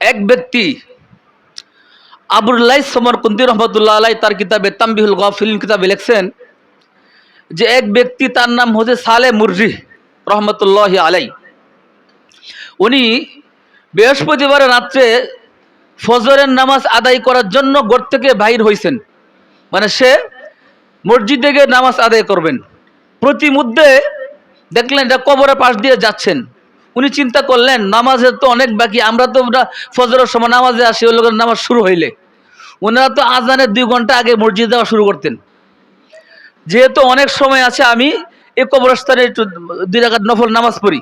এক ব্যক্তি আবুল্লাহ সমর কুন্দি রহমতুল্লাহ আলাই তার কিতাবে তাম্বিহুল গফিল কিতাবে লিখছেন যে এক ব্যক্তি তার নাম হচ্ছে সালে মুরজি রহমতুল্লাহ আলাই উনি বৃহস্পতিবার রাত্রে ফজরের নামাজ আদায় করার জন্য গোর থেকে বাহির হয়েছেন মানে সে মসজিদে গিয়ে নামাজ আদায় করবেন। প্রতি মুদ্দে দেখলেন এটা কবরের পাশ দিয়ে যাচ্ছেন। উনি চিন্তা করলেন নামাজের তো অনেক বাকি, আমরা তো ওটা ফজরের সময় নামাজে আসি, ওই লোকের নামাজ শুরু হইলে। ওনারা তো আজানের দুই ঘণ্টা আগে মসজিদে যাওয়া শুরু করতেন। যেহেতু অনেক সময় আছে, আমি এই কবরস্থানে একটু দুই রাখাত নফল নামাজ পড়ি।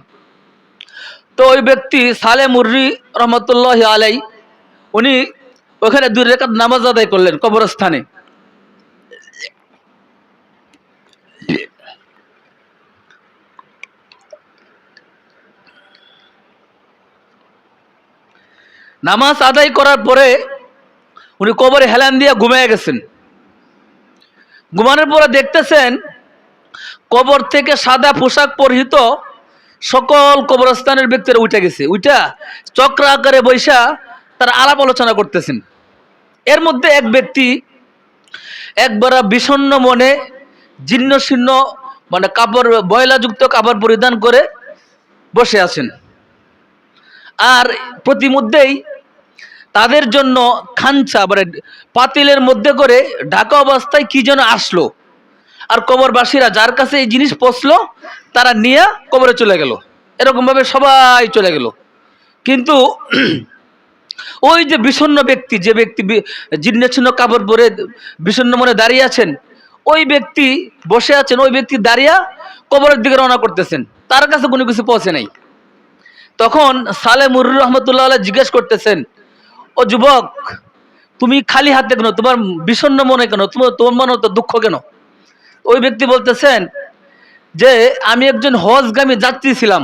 তো ওই ব্যক্তি সালে মুর্রি রহমতুল্লাহ আলাই, উনি ওখানে দুই রেখাত নামাজ আদায় করলেন কবরস্থানে। নামাজ আদায় করার পরে উনি কবরে হেলান দিয়ে ঘুমিয়ে গেছেন। ঘুমানোর পরে দেখতেছেন কবর থেকে সাদা পোশাক পরিহিত সকল কবরস্থানের ব্যক্তিরা উঠে গেছে। উঠা চক্র আকারে বৈশা তারা আলাপ আলোচনা করতেছেন। এর মধ্যে এক ব্যক্তি একবার বিষণ্ণ মনে জীর্ণ শীর্ণ মানে কাপড়, বয়লাযুক্ত কাপড় পরিধান করে বসে আছেন। আর প্রতিমধ্যেই তাদের জন্য খাঞ্চা মানে পাতিলের মধ্যে করে ঢাকা অবস্থায় কি যেন আসলো। আর কবরবাসীরা যার কাছে এই জিনিস পৌঁছলো, তারা নিয়ে কবরে চলে গেল। এরকমভাবে সবাই চলে গেল। কিন্তু ওই যে বিষণ্ণ ব্যক্তি, যে ব্যক্তি জীর্ণ ছিন্ন কাপড় পরে বিষণ্ণ মনে দাঁড়িয়ে আছেন, ওই ব্যক্তি বসে আছেন, ওই ব্যক্তি দাঁড়িয়ে কবরের দিকে রওনা করতেছেন। তার কাছে কোনো কিছু পৌঁছে নাই। তখন সালে মুরুর রহমতুল্লাহ জিজ্ঞেস করতেছেন, ও যুবক, তুমি খালি হাতে কেন? তোমার বিষণ্ণ মনে কেন? তোমার তোমার মনে তো দুঃখ কেন? ওই ব্যক্তি বলতেছেন যে, আমি একজন হজগামী যাত্রী ছিলাম।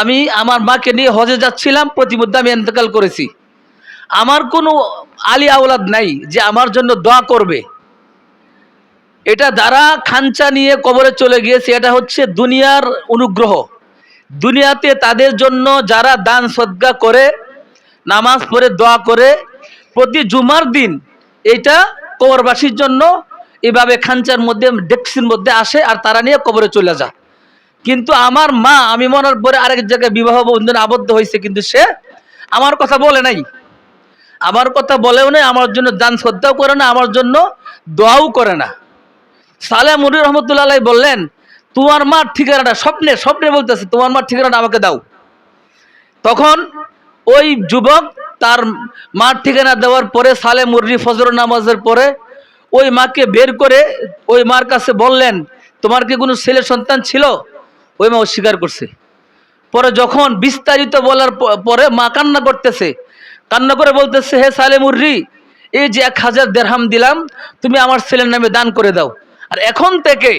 আমি আমার মাকে নিয়ে হজে যাচ্ছিলাম, প্রতিমধ্যে আমি এন্তেকাল করেছি। আমার কোনো আলী আওলাদ নাই যে আমার জন্য দোয়া করবে। এটা দ্বারা খাঞ্চা নিয়ে কবরে চলে গিয়েছে, এটা হচ্ছে দুনিয়ার অনুগ্রহ। দুনিয়াতে তাদের জন্য যারা দান সদ্গা করে, নামাজ পড়ে, দোয়া করে, প্রতি জুমার দিন এটা কবরবাসীর জন্য এভাবে খাঞ্চার মধ্যে, ডেক্সির মধ্যে আসে আর তারা নিয়ে কবরে চলে যায়। কিন্তু আমার মা, আমি মনার পরে আরেক জায়গায় বিবাহ বন্ধনে আবদ্ধ হয়েছে, কিন্তু সে আমার কথা বলে নাই। আমার কথা বলেও নাই, আমার জন্য দান শ্রদ্ধাও করে না, আমার জন্য দোয়াও করে না। সালে মুরি রহমতুল্লাহ বললেন তোমার মার ঠিকানাটা, স্বপ্নে স্বপ্নে বলতেছে, তোমার মার ঠিকানাটা আমাকে দাও। তখন ওই যুবক তার মার ঠিকানা দেওয়ার পরে, সালে মুররি ফজর নামাজের পরে, ওই মাকে বের করে ওই মার কাছে বললেন, তোমার কি কোনো ছেলে সন্তান ছিল? ওই মা অস্বীকার করছে। পরে যখন বিস্তারিত বলার পরে মা কান্না করতেছে। কান্না করে বলতেছে, হে সালে মুররি এই যে এক হাজার দেড়হাম দিলাম, তুমি আমার ছেলের নামে দান করে দাও। আর এখন থেকে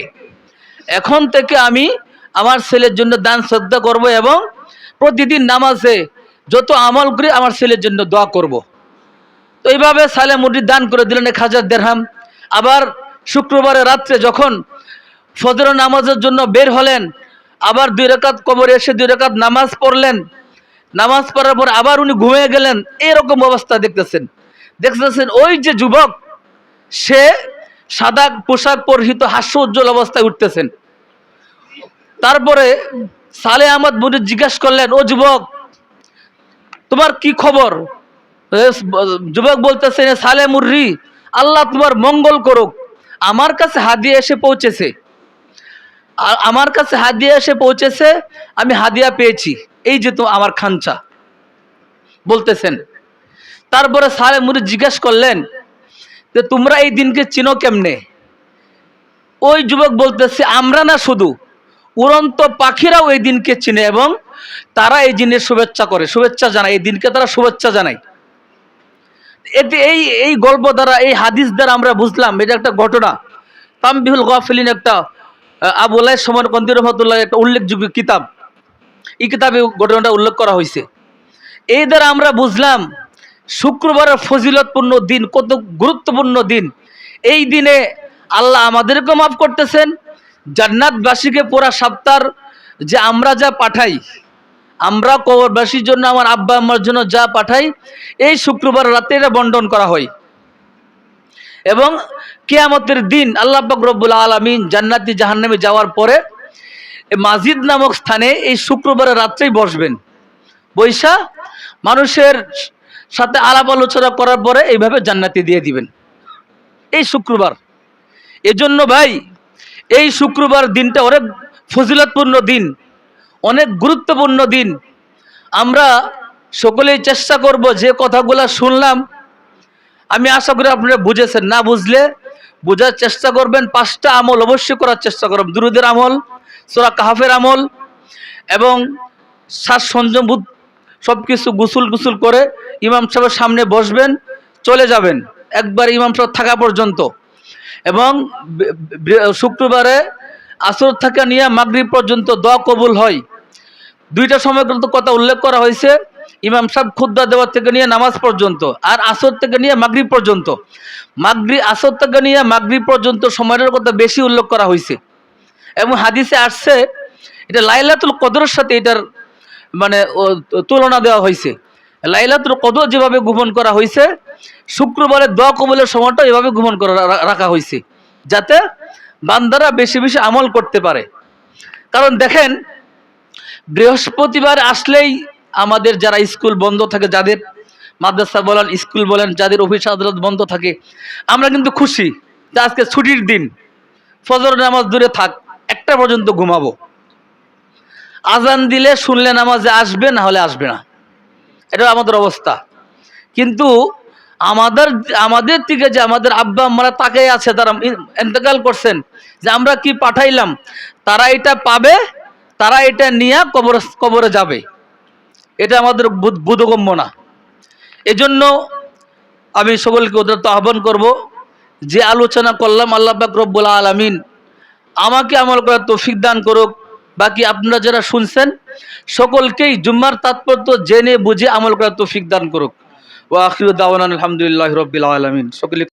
এখন থেকে আমি আমার ছেলের জন্য দান, শ্রদ্ধা করব এবং প্রতিদিন নামাজে যত আমল করি আমার ছেলের জন্য দোয়া করব। তো এইভাবে সালে মুররি দান করে দিলেন এক হাজার দেড়হাম। আবার শুক্রবারে রাত্রে যখন ফজর নামাজের জন্য বের হলেন, আবার দুই রেখাত কবরে এসে দুই রেখাত নামাজ পড়লেন। নামাজ পড়ার পর আবার উনি ঘুমিয়ে গেলেন। এরকম অবস্থা দেখতেছেন। দেখতেছেন ওই যে যুবক, সে সাদা পোশাক পরিহিত হাস্য উজ্জ্বল অবস্থায় উঠতেছেন। তারপরে সালে আহমদ মুনি জিজ্ঞাসা করলেন, ও যুবক, তোমার কি খবর? যুবক বলতেছেন "এ সালে মুর্রি, আল্লাহ তোমার মঙ্গল করুক। আমার কাছে হাদিয়া এসে পৌঁছেছে। আমার কাছে হাদিয়া এসে পৌঁছেছে, আমি হাদিয়া পেয়েছি। এই যে তো আমার খাঞ্চা। বলতেছেন। তারপরে সালে মুরি জিজ্ঞাসা করলেন যে তোমরা এই দিনকে চিনো কেমনে? ওই যুবক বলতেছে আমরা না শুধু উড়ন্ত পাখিরাও এই দিনকে চিনে এবং তারা এই দিনের শুভেচ্ছা করে। শুভেচ্ছা জানায় এই দিনকে তারা শুভেচ্ছা জানায়। এতে এই এই গল্প দ্বারা এই হাদিস দ্বারা আমরা বুঝলাম এটা একটা ঘটনা। তামবিহুল গফিলিন একটা আহ, আবু আল্লাহ সমর কন্দি রহমতুল্লাহ একটা উল্লেখযোগ্য কিতাব। এই কিতাবে ঘটনাটা উল্লেখ করা হয়েছে এই দ্বারা আমরা বুঝলাম শুক্রবারের ফজিলতপূর্ণ দিন, কত গুরুত্বপূর্ণ দিন। এই দিনে আল্লাহ আমাদেরকেও মাফ করতেছেন, জান্নাতবাসীকে পুরা সপ্তাহ যে আমরা যা পাঠাই, আমরা কবরবাসীর জন্য, আমার আব্বা আম্মার জন্য যা পাঠাই, এই শুক্রবার রাতে এটা বন্টন করা হয়। এবং কেয়ামতের দিন আল্লাহ রব্বুল আলমিন জান্নাতি জাহান্নামে যাওয়ার পরে মাজিদ নামক স্থানে এই শুক্রবারের রাত্রেই বসবেন। বৈশা মানুষের সাথে আলাপ আলোচনা করার পরে এইভাবে জান্নাতি দিয়ে দিবেন। এই শুক্রবার। এজন্য ভাই, এই শুক্রবার দিনটা অনেক ফজিলতপূর্ণ দিন, অনেক গুরুত্বপূর্ণ দিন। আমরা সকলেই চেষ্টা করব যে কথাগুলো শুনলাম। আমি আশা করি আপনারা বুঝেছেন, না বুঝলে বোঝার চেষ্টা করবেন। পাঁচটা আমল অবশ্যই করার চেষ্টা করবেন। দুরুদের আমল, সোরা কাহাফের আমল এবং শ্বাস সংযম সব কিছু গুসুল গুসুল করে ইমাম সাহেবের সামনে বসবেন, চলে যাবেন। একবার ইমাম সাহেব থাকা পর্যন্ত। এবং শুক্রবারে আসর থাকা নিয়ে মাগরিব পর্যন্ত দোয়া কবুল হয়। দুইটা সময় কিন্তু কথা উল্লেখ করা হয়েছে, ইমাম সাহেব খুদ্া দেওয়ার থেকে নিয়ে নামাজ পর্যন্ত আর আসর থেকে নিয়ে মাগরিব পর্যন্ত। মাগরি আসর থেকে নিয়ে মাগরিব পর্যন্ত সময়ের কথা বেশি উল্লেখ করা হয়েছে। এবং হাদিসে আসছে, এটা লাইলাতুল কদরের সাথে এটার মানে তুলনা দেওয়া হয়েছে। লাইলাতুল কদর যেভাবে গোপন করা হয়েছে শুক্রবারে দোয়া কবলের সময়টা এভাবে গোপন করা রাখা হয়েছে যাতে বান্দারা বেশি বেশি আমল করতে পারে। কারণ দেখেন, বৃহস্পতিবার আসলেই আমাদের যারা স্কুল বন্ধ থাকে, যাদের মাদ্রাসা বলেন, স্কুল বলেন, যাদের অফিস আদালত বন্ধ থাকে, আমরা কিন্তু খুশি যে আজকে ছুটির দিন, ফজর নামাজ দূরে থাক, একটা পর্যন্ত ঘুমাবো। আজান দিলে শুনলে নামাজে আসবে, না হলে আসবে না। এটা আমাদের অবস্থা। কিন্তু আমাদের আমাদের থেকে যে আমাদের আব্বা আম্মারা তাকে আছে, তারা এন্তেকাল করছেন, যে আমরা কি পাঠাইলাম, তারা এটা পাবে, তারা এটা নিয়ে কবর, কবরে যাবে। এটা আমাদের বোধগম্য না। এজন্য আমি সকলকে ওদের তো আহ্বান করব যে আলোচনা করলাম আল্লাহ রব্বুল আলমিন। আমাকে আমল করার তৌফিক দান করুক। বাকি আপনারা যারা শুনছেন সকলকেই জুম্মার তাৎপর্য জেনে বুঝে আমল করার তৌফিক দান করুক। ও আখির দাওয়ান আলহামদুলিল্লাহ রবিল আলমিন। সকলে